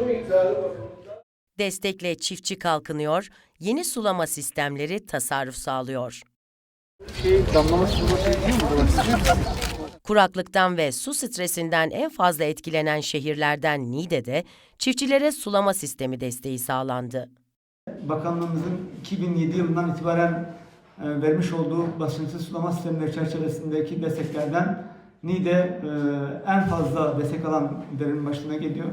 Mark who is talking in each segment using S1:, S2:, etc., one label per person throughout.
S1: su miktarı bakımından
S2: Destekle çiftçi kalkınıyor, yeni sulama sistemleri tasarruf sağlıyor.
S3: şey damlama sulama değil mi burası?
S2: Kuraklıktan ve su stresinden en fazla etkilenen şehirlerden Niğde'de çiftçilere sulama sistemi desteği sağlandı.
S4: Bakanlığımızın 2007 yılından itibaren e, vermiş olduğu basınçsız sulama sistemleri çerçevesindeki desteklerden NİDE e, en fazla destek alan illerin başına geliyor.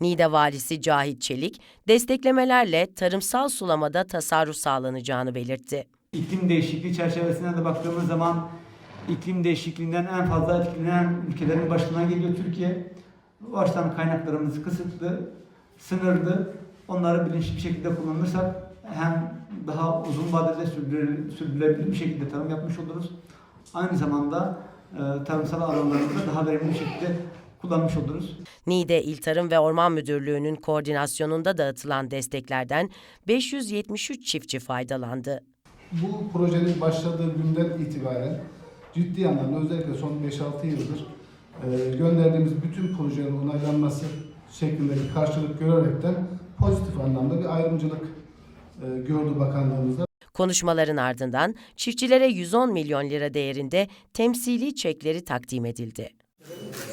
S2: Niğde valisi Cahit Çelik, desteklemelerle tarımsal sulamada tasarruf sağlanacağını belirtti.
S4: İklim değişikliği çerçevesine de baktığımız zaman iklim değişikliğinden en fazla etkilenen ülkelerin başına geliyor Türkiye. Bu açıdan kaynaklarımız kısıtlı, sınırlı. Onları bilinçli bir şekilde kullanırsak hem daha uzun vadede sürdürülebilir, bir şekilde tarım yapmış oluruz. Aynı zamanda e, tarımsal alanlarımızı daha verimli bir şekilde kullanmış oluruz.
S2: Niğde İl Tarım ve Orman Müdürlüğü'nün koordinasyonunda dağıtılan desteklerden 573 çiftçi faydalandı.
S5: Bu projenin başladığı günden itibaren ciddi anlamda özellikle son 5-6 yıldır e, gönderdiğimiz bütün projelerin onaylanması şeklinde bir karşılık görerekten pozitif anlamda bir ayrımcılık e, gördü bakanlığımızda.
S2: Konuşmaların ardından çiftçilere 110 milyon lira değerinde temsili çekleri takdim edildi.